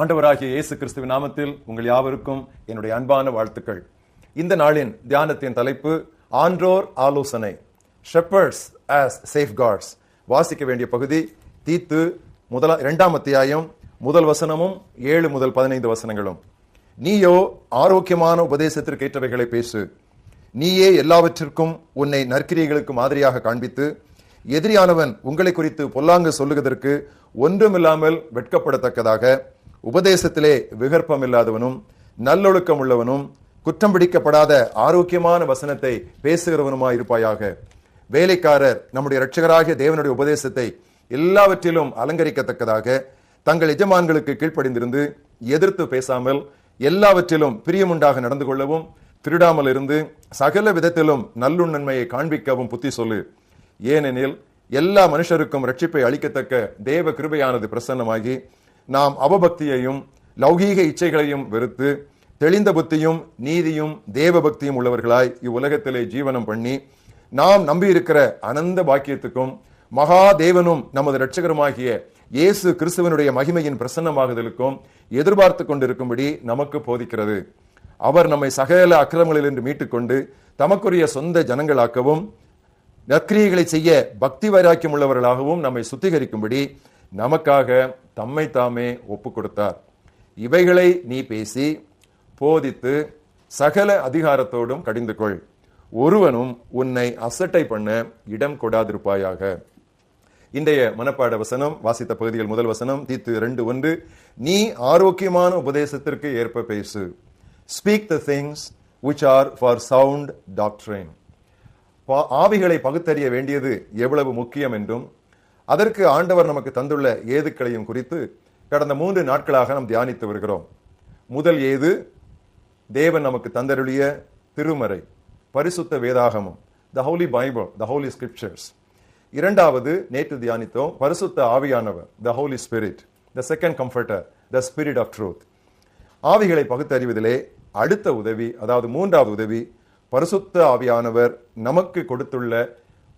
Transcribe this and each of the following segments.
ஆண்டவராகிய இயேசு கிறிஸ்துவ நாமத்தில் உங்கள் யாவருக்கும் என்னுடைய அன்பான வாழ்த்துக்கள். இந்த நாளின் தியானத்தின் தலைப்பு ஆன்றோர் ஆலோசனை ஷெப்பர்ட்ஸ் ஆஸ் சேஃப் கார்ட்ஸ் வாசிக்க வேண்டிய பகுதி தீத்து முதலா இரண்டாம் அத்தியாயம் முதல் வசனமும் ஏழு முதல் பதினைந்து வசனங்களும். நீயோ ஆரோக்கியமான உபதேசத்திற்கு ஏற்றவைகளை பேசு. நீயே எல்லாவற்றிற்கும் உன்னை நற்கிரியைகளுக்கு மாதிரியாக காண்பித்து எதிரியானவன் உங்களை குறித்து பொல்லாங்கு சொல்லுவதற்கு ஒன்றுமில்லாமல் வெட்கப்படத்தக்கதாக உபதேசத்திலே விகற்பம் இல்லாதவனும் நல்லொழுக்கம் உள்ளவனும் குற்றம் பிடிக்கப்படாத ஆரோக்கியமான வசனத்தை பேசுகிறவனுமாய் இருப்பாயாக வேலைக்காரர் நம்முடைய இரட்சகராகிய தேவனுடைய உபதேசத்தை எல்லாவற்றிலும் அலங்கரிக்கத்தக்கதாக தங்கள் எஜமான்களுக்கு கீழ்ப்படிந்திருந்து எதிர்த்து பேசாமல் எல்லாவற்றிலும் பிரியமுண்டாக நடந்து கொள்ளவும் திருடாமல் இருந்து சகல விதத்திலும் நல்லுண்ணன்மையை காண்பிக்கவும் புத்தி சொல்லு. ஏனெனில் எல்லா மனுஷருக்கும் ரட்சிப்பை அளிக்கத்தக்க தேவ கிருபையானது பிரசன்னமாகி நாம் அவபக்தியையும் லௌகீக இச்சைகளையும் வெறுத்து தெளிந்த புத்தியும் நீதியும் தேவ பக்தியும் உள்ளவர்களாய் இவ்வுலகத்திலே ஜீவனம் பண்ணி நாம் நம்பியிருக்கிற அனந்த பாக்கியத்துக்கும் மகா தேவனும் நமது இரட்சகருமாகிய இயேசு கிறிஸ்துவனுடைய மகிமையின் பிரசன்னமாகுதலுக்கும் எதிர்பார்த்து கொண்டிருக்கும்படி நமக்கு போதிக்கிறது. அவர் நம்மை சகல அக்கிரமங்களிலிருந்து மீட்டுக்கொண்டு தமக்குரிய சொந்த ஜனங்களாக்கவும் நற்கிரியைகளை செய்ய பக்தி வைராக்கியம் உள்ளவர்களாகவும் நம்மை சுத்திகரிக்கும்படி நமக்காக தம்மை தாமே ஒப்பு கொடுத்தார் இவைகளை நீ பேசி போதித்து சகல அதிகாரத்தோடும் கடிந்து கொள் ஒருவனும் உன்னை அசட்டை பண்ண இடம் கொடாதிருப்பாயாக. இன்றைய மனப்பாட வசனம் வாசித்த பகுதிகள் முதல் வசனம் தீத்து ரெண்டு ஒன்று. நீ ஆரோக்கியமான உபதேசத்திற்கு ஏற்ப பேசு. Speak the things which are for sound டாக்டரின் ஆவிகளை பகுத்தறிய வேண்டியது எவ்வளவு முக்கியம் என்றும் அதற்கு ஆண்டவர் நமக்கு தந்துள்ள ஏதுக்களையும் குறித்து கடந்த மூன்று நாட்களாக நாம் தியானித்து வருகிறோம். முதல் ஏது? தேவன் நமக்கு தந்தருளிய திருமறை பரிசுத்த வேதாகமம் the Holy Bible the Holy Scriptures இரண்டாவது நேற்று தியானித்தோம் பரிசுத்த ஆவியானவர் the Holy Spirit the second Comforter the Spirit of truth ஆவிகளை பகுத்தறிவதிலே அடுத்த உதவி அதாவது மூன்றாவது உதவி பரிசுத்த ஆவியானவர் நமக்கு கொடுத்துள்ள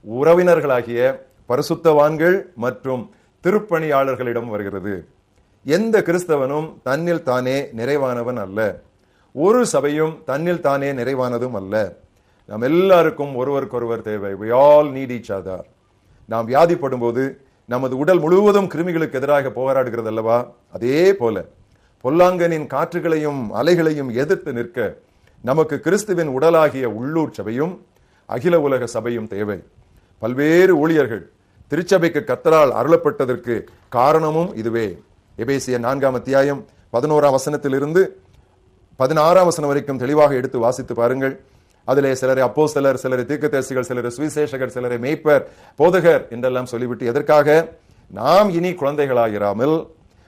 உறவினர்களாகிய பரிசுத்தவான்கள் மற்றும் திருப்பணியாளர்களிடம் வருகிறது. எந்த கிறிஸ்தவனும் தன்னில் தானே நிறைவானவன் அல்ல. ஒரு சபையும் தன்னில் தானே நிறைவானதும் அல்ல. நாம் எல்லாருக்கும் ஒருவருக்கொருவர் தேவை. வி ஆல் need நாம் வியாதிப்படும் போது நமது உடல் முழுவதும் கிருமிகளுக்கு எதிராக போராடுகிறது அல்லவா? அதே போல பொல்லாங்கனின் காற்றுகளையும் அலைகளையும் எதிர்த்து நிற்க நமக்கு கிறிஸ்துவின் உடலாகிய உள்ளூர் சபையும் அகில உலக சபையும் தேவை. பல்வேறு ஊழியர்கள் திருச்சபைக்கு கத்தரால் அருளப்பட்டதற்கு காரணமும் இதுவே. எபேசிய நான்காம் அத்தியாயம் பதினோராம் வசனத்திலிருந்து பதினாறாம் வசனம் வரைக்கும் தெளிவாக எடுத்து வாசித்து பாருங்கள். அதிலே சிலரை அப்போ சிலர் சிலரை தீர்க்கதரிசிகள் சிலரை சுவிசேஷகர் சிலரை மேய்ப்பர் போதகர் என்றெல்லாம் சொல்லிவிட்டு எதற்காக? நாம் இனி குழந்தைகளாகிறாமல்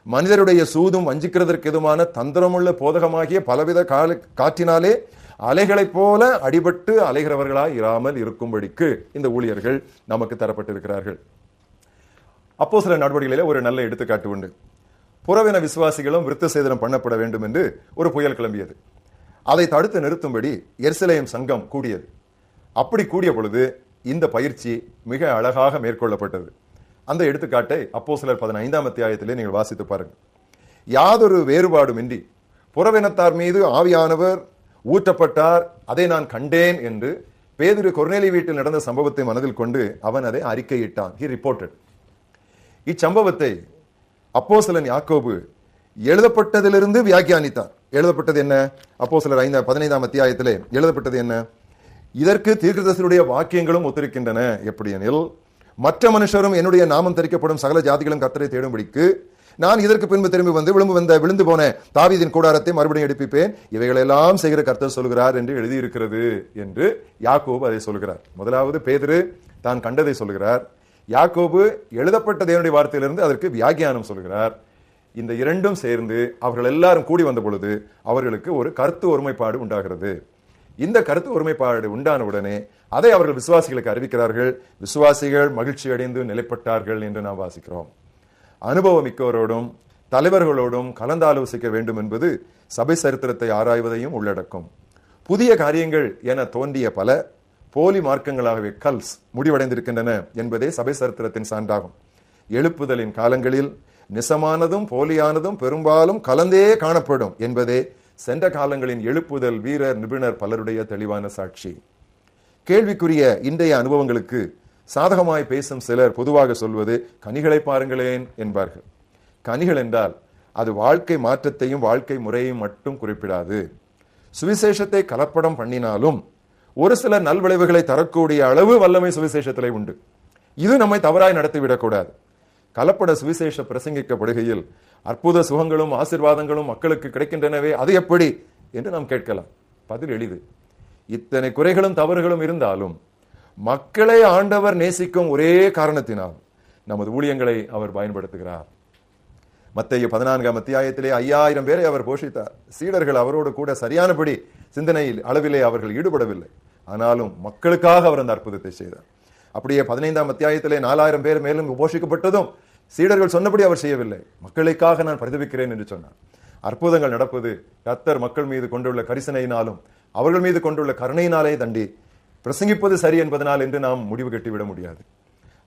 மனிதருடைய சூதும் வஞ்சிக்கிறதற்கு எதுமான தந்திரமுள்ள போதகமாகிய பலவித கால காற்றினாலே அலைகளைப் போல அடிபட்டு அலைகிறவர்களாய் இராமல் இருக்கும்படிக்கு இந்த ஊழியர்கள் நமக்கு தரப்பட்டிருக்கிறார்கள். அப்போ சில நடவடிக்கைகளிலே ஒரு நல்ல எடுத்துக்காட்டு உண்டு. புறவின விசுவாசிகளும் விருத்த சேதனம் பண்ணப்பட வேண்டும் என்று ஒரு புயல் கிளம்பியது. அதை தடுத்து நிறுத்தும்படி எர்சிலேயம் சங்கம் கூடியது. அப்படி கூடிய பொழுது இந்த பயிற்சி மிக அழகாக மேற்கொள்ளப்பட்டது. அந்த எடுத்துக்காட்டை அப்போ சிலர் பதினைந்தாம் அத்தியாயத்திலே நீங்கள் வாசித்து பாருங்கள். யாதொரு வேறுபாடுமின்றி புறவினத்தார் மீது ஆவியானவர் ஊற்றப்பட்டார் அதை நான் கண்டேன் என்று பேதிரு கொர்நேலி வீட்டில் நடந்த சம்பவத்தை மனதில் கொண்டு அவன் அதை அறிக்கையிட்டான். ஹி ரிப்போர்ட்டட் இச்சம்பவத்தை அப்போஸ்தலன் யாக்கோபு எழுதப்பட்டதிலிருந்து வியாக்கியானித்தார் எழுதப்பட்டது என்ன? அப்போஸ்தலர் ஐந்து பதினைந்தாம் அத்தியாயத்திலே எழுதப்பட்டது என்ன? இதற்கு தீர்க்கதரிசியுடைய வாக்கியங்களும் ஒத்திருக்கின்றன. எப்படி எனில் மற்ற மனுஷரும் என்னுடைய நாமம் தரிக்கப்படும் சகல ஜாதிகளும் கத்தரை தேடும்படிக்கு நான் இதற்கு பின்பு திரும்பி வந்து விழும்பு வந்த விழுந்து போன தாவீதின் கூடாரத்தை மறுபடியும் எடுப்பிப்பேன். இவைகளெல்லாம் செய்கிற கர்த்தர் சொல்கிறார் என்று எழுதியிருக்கிறது என்று யாக்கோபு அதை சொல்கிறார். முதலாவது பேதுரு தான் கண்டதை சொல்கிறார். யாக்கோபு எழுதப்பட்ட தேவனுடைய வார்த்தையிலிருந்து அதற்கு வியாகியானம் சொல்கிறார். இந்த இரண்டும் சேர்ந்து அவர்கள் எல்லாரும் கூடி வந்த பொழுது அவர்களுக்கு ஒரு கருத்து ஒருமைப்பாடு உண்டாகிறது. இந்த கருத்து ஒருமைப்பாடு உண்டான உடனே அதை அவர்கள் விசுவாசிகளுக்கு அறிவிக்கிறார்கள். விசுவாசிகள் மகிழ்ச்சி அடைந்து நிலைப்பட்டார்கள் என்று நாம் வாசிக்கிறோம். அனுபவமிக்கவரோடும் தலைவர்களோடும் கலந்தாலோசிக்க வேண்டும் என்பது சபை சரித்திரத்தை ஆராய்வதையும் உள்ளடக்கும். புதிய காரியங்கள் என தோன்றிய பல போலி மார்க்கங்களாகவே கல்ஸ் முடிவடைந்திருக்கின்றன என்பதே சபை சரித்திரத்தின் சான்றாகும். எழுப்புதலின் காலங்களில் நிசமானதும் போலியானதும் பெரும்பாலும் கலந்தே காணப்படும் என்பதே சென்ற காலங்களின் எழுப்புதல் வீரர் நிபுணர் பலருடைய தெளிவான சாட்சி. கேள்விக்குரிய இன்றைய அனுபவங்களுக்கு சாதகமாய் பேசும் சிலர் பொதுவாக சொல்வது கனிகளை பாருங்களேன் என்பார்கள். கனிகள் என்றால் அது வாழ்க்கை மாற்றத்தையும் வாழ்க்கை முறையையும் மட்டும் குறிப்பிடாது. சுவிசேஷத்தை கலப்படம் பண்ணினாலும் ஒரு சில நல்விளைவுகளை தரக்கூடிய அளவு வல்லமை சுவிசேஷத்திலே உண்டு. இது நம்மை தவறாய் நடத்திவிடக்கூடாது. கலப்பட சுவிசேஷ பிரசங்கிக்கப்படுகையில் அற்புத சுகங்களும் ஆசிர்வாதங்களும் மக்களுக்கு கிடைக்கின்றனவே அது எப்படி? என்று நாம் கேட்கலாம். பதில் எளிது. இத்தனை குறைகளும் தவறுகளும் இருந்தாலும் மக்களை ஆண்டவர் நேசிக்கும் ஒரே காரணத்தினால் நமது ஊழியங்களை அவர் பயன்படுத்துகிறார். மத்திய பதினான்காம் அத்தியாயத்திலே ஐயாயிரம் பேரை அவர் போஷித்தார். சீடர்கள் அவரோடு கூட சரியானபடி சிந்தனையில் அளவிலே அவர்கள் ஈடுபடவில்லை. ஆனாலும் மக்களுக்காக அவர் அந்த அற்புதத்தை செய்தார். அப்படியே பதினைந்தாம் அத்தியாயத்திலே நாலாயிரம் பேர் மேலும் போஷிக்கப்பட்டதும் சீடர்கள் சொன்னபடி அவர் செய்யவில்லை. மக்களுக்காக நான் பிரதிபிக்கிறேன் என்று சொன்னார். அற்புதங்கள் நடப்பது கத்தர் மக்கள் மீது கொண்டுள்ள கரிசனையினாலும் அவர்கள் மீது கொண்டுள்ள கருணையினாலே தண்டி பிரசங்கிப்பது சரி என்பதனால் என்று நாம் முடிவு கட்டிவிட முடியாது.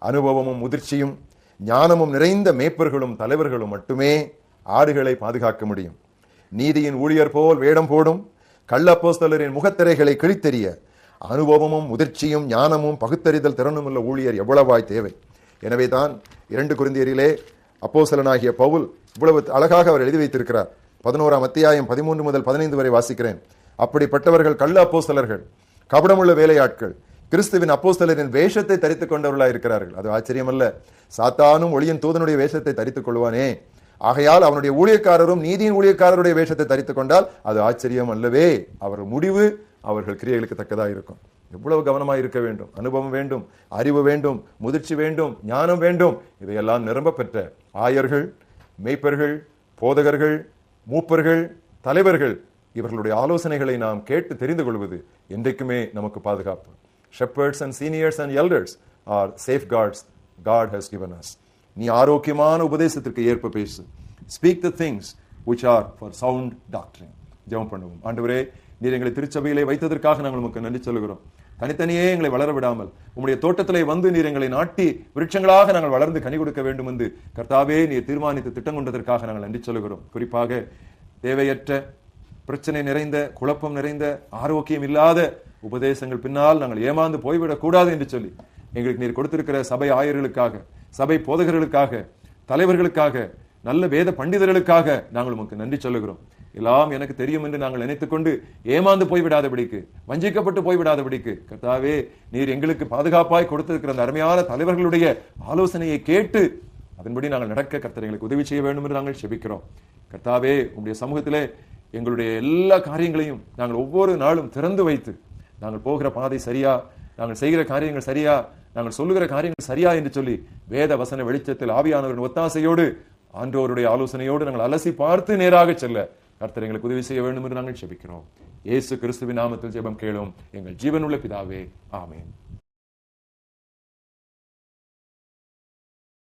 அனுபவமும் முதிர்ச்சியும் ஞானமும் நிறைந்த மேய்ப்பர்களும் தலைவர்களும் மட்டுமே ஆடுகளை பாதுகாக்க முடியும். நீதியின் ஊழியர் போல் வேடம் போடும் கள்ளப்போஸ்தலரின் முகத்திரைகளை கிழித்தெறிய அனுபவமும் முதிர்ச்சியும் ஞானமும் பகுத்தறிதல் திறனும் உள்ள ஊழியர் எவ்வளவாய் தேவை? எனவே தான் இரண்டு குருந்தியரிலே அப்போசலனாகிய பவுல் இவ்வளவு அழகாக அவர் எழுதி வைத்திருக்கிறார். பதினோராம் அத்தியாயம் பதிமூன்று முதல் பதினைந்து வரை வாசிக்கிறேன். அப்படிப்பட்டவர்கள் கள்ள அப்போசலர்கள் கபடமுள்ள வேலையாட்கள் கிறிஸ்துவின் அப்போஸ்தலரின் வேஷத்தை தரித்துக் கொண்டவர்களாக இருக்கிறார்கள். அது ஆச்சரியமல்ல. சாத்தானும் ஒளியின் தூதனுடைய வேஷத்தை தரித்துக் கொள்வானே. ஆகையால் அவனுடைய ஊழியக்காரரும் நீதியின் ஊழியக்காரருடைய வேஷத்தை தரித்துக் கொண்டால் அது ஆச்சரியம் அல்லவே. அவர் முடிவு அவர்கள் கிரியைகளுக்கு தக்கதாக இருக்கும். எவ்வளவு கவனமாக இருக்க வேண்டும். அனுபவம் வேண்டும் அறிவு வேண்டும் முதிர்ச்சி வேண்டும் ஞானம் வேண்டும். இதையெல்லாம் நிரம்ப பெற்ற ஆயர்கள் மெய்ப்பர்கள் போதகர்கள் மூப்பர்கள் தலைவர்கள் இவர்களுடைய ஆலோசனைகளை நாம் கேட்டு தெரிந்து கொள்வது என்றைக்குமே நமக்கு பாதுகாப்பு. Shepherds and seniors and elders are safeguards God has given us நீ ஆரோக்கியமான உபதேசத்திற்கு ஏற்ப பேசு. Speak the things which are for sound doctrine ஜெபம் பண்ணுவோம். ஆண்டவரே நீர் எங்களை திருச்சபையிலே வைத்ததற்காக நாங்கள் உமக்கு நன்றி சொல்கிறோம் தனித்தனியே எங்களை வளர விடாமல் உங்களுடைய தோட்டத்திலே வந்து நீர் எங்களை நாட்டி விருட்சங்களாக நாங்கள் வளர்ந்து கனி கொடுக்க வேண்டும் என்று கர்த்தாவே நீர் தீர்மானித்து திட்டம் கொண்டதற்காக நாங்கள் நன்றி சொல்கிறோம் குறிப்பாக தேவையற்ற பிரச்சனை நிறைந்த குழப்பம் நிறைந்த ஆரோக்கியம் இல்லாத உபதேசங்கள் பின்னால் நாங்கள் ஏமாந்து போய்விடக்கூடாது என்று சொல்லி எங்களுக்கு நீர் கொடுத்திருக்கிற சபை ஆயர்களுக்காக சபை போதகர்களுக்காக தலைவர்களுக்காக நல்ல வேத பண்டிதர்களுக்காக நாங்கள் உமக்கு நன்றி சொல்லுகிறோம். எல்லாம் எனக்கு தெரியும் என்று நாங்கள் நினைத்துக்கொண்டு ஏமாந்து போய்விடாதபடிக்கு வஞ்சிக்கப்பட்டு போய்விடாதபடிக்கு கர்த்தாவே நீர் எங்களுக்கு பாதுகாப்பாய் கொடுத்திருக்கிற அந்த அருமையான தலைவர்களுடைய ஆலோசனையை கேட்டு அதன்படி நாங்கள் நடக்க கர்த்தர் எங்களுக்கு உதவி செய்ய வேண்டும் என்று நாங்கள் செபிக்கிறோம். கர்த்தாவே உங்களுடைய சமூகத்திலே எங்களுடைய எல்லா காரியங்களையும் நாங்கள் ஒவ்வொரு நாளும் திறந்து வைத்து நாங்கள் போகிற பாதை சரியா நாங்கள் செய்கிற காரியங்கள் சரியா நாங்கள் சொல்லுகிற காரியங்கள் சரியா என்று சொல்லி வேத வசன வெளிச்சத்தில் ஆவியானவரின் ஒத்தாசையோடு ஆன்றோருடைய ஆலோசனையோடு நாங்கள் அலசி பார்த்து நேராக செல்ல கர்த்தர் எங்களுக்கு உதவி செய்ய வேண்டும் என்று நாங்கள் செபிக்கிறோம். இயேசு கிறிஸ்துவின் நாமத்தில் ஜெபம் கேளும். எங்கள் ஜீவனுள்ள பிதாவே ஆமேன்.